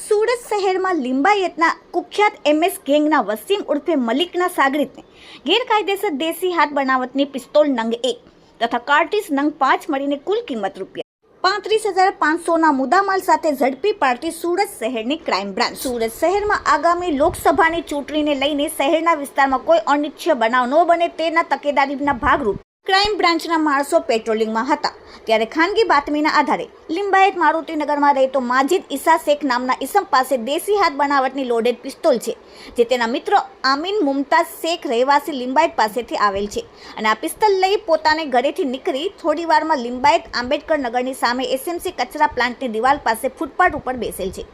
સુરત શહેરમાં લિંબાયતના કુખ્યાત એમએસ ગેંગના વસીમ ઉર્ફે મલિકના સાગરીતને ગેરકાયદેસર દેશી હાથ બનાવટની પિસ્તોલ નંગ એક તથા કાર્ટીસ નંગ પાંચ મળીને કુલ કિંમત રૂપિયા. પાંત્રીસ હજાર પાંચસોના મુદ્દામાલ સાથે ઝડપી પાડતી સુરત શહેરની ક્રાઇમ બ્રાન્ચ. સુરત શહેરમાં આગામી લોકસભાની ચૂંટણીને લઈને શહેરના વિસ્તારમાં કોઈ અનિચ્છય બનાવ ન બને તેના તકેદારીના ભાગરૂપે ક્રાઇમ બ્રાન્ચના માણસો પેટ્રોલિંગમાં હતા. ત્યારે ખાનગી બાતમીના આધારે લિંબાયત મારુતિનગરમાં રહેતો માજીદ ઈસા શેખ નામના ઈસમ પાસે દેશી હાથ બનાવટની લોડેડ પિસ્તોલ છે, જે તેના મિત્ર આમીન મુમતાઝ શેખ રહેવાસી લિંબાયત પાસેથી આવેલ છે. અને આ પિસ્તલ લઈ પોતાને ઘરેથી નીકળી થોડી વારમાં લિંબાયત આંબેડકર નગરની સામે એસએમસી કચરા પ્લાન્ટની દિવાલ પાસે ફૂટપાથ ઉપર બેસેલ છે.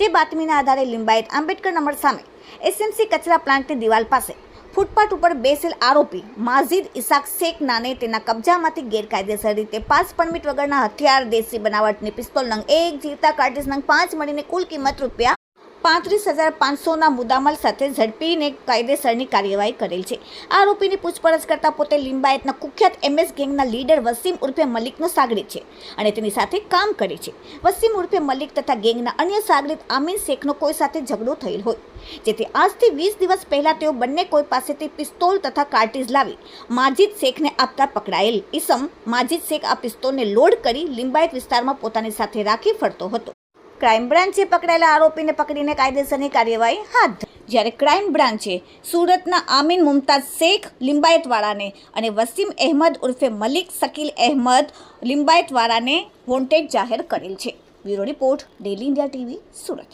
જે બાતમીના આધારે લિંબાયત આંબેડકર નગર સામે એસએમસી કચરા પ્લાન્ટની દિવાલ પાસે ફૂટપાથ ઉપર બેસેલ આરોપી માઝિદ ઇસાક શેખ નાને તેના કબજામાંથી ગેરકાયદેસર રીતે પાસ પરમિટ વગરના હથિયાર, દેશી બનાવટની પિસ્તોલ નંગ એક, જીવતા કાર્ટિસ નંગ પાંચ મળીને કુલ કિંમત રૂપિયા પાંત્રીસ હજાર પાંચસોના મુદ્દામાલ સાથે ઝડપીને કાયદેસરની કાર્યવાહી કરેલ છે. આરોપીની પૂછપરછ કરતા પોતે લિંબાયતના કુખ્યાત એમએસ ગેંગના લીડર વસીમ ઉર્ફે મલિકનો સાગરીત છે અને તેની સાથે કામ કરે છે. વસીમ ઉર્ફે મલિક તથા ગેંગના અન્ય સાગરીત આમીન શેખનો કોઈ સાથે ઝઘડો થયેલ હોય. જેથી આજથી વીસ દિવસ પહેલાં તેઓ બંને કોઈ પાસેથી પિસ્તોલ તથા કાર્ટીઝ લાવી માજીદ શેખને આપતા પકડાયેલ. ઈસમ, માજીદ શેખ આ પિસ્તોલને લોડ કરી લિંબાયત વિસ્તારમાં પોતાની સાથે રાખી ફરતો હતો. ક્રાઇમ બ્રાન્ચે પકડાયેલા આરોપીને પકડીને કાયદેસરની કાર્યવાહી હાથ જ્યારે ક્રાઇમ બ્રાન્ચે સુરતના આમીન મુમતાઝ શેખ લિંબાયતવાળાને અને વસીમ અહેમદ ઉર્ફે મલિક શકીલ અહેમદ લિંબાયતવાળાને વોન્ટેડ જાહેર કરેલ છે. Bureau report, daily India TV, Surat.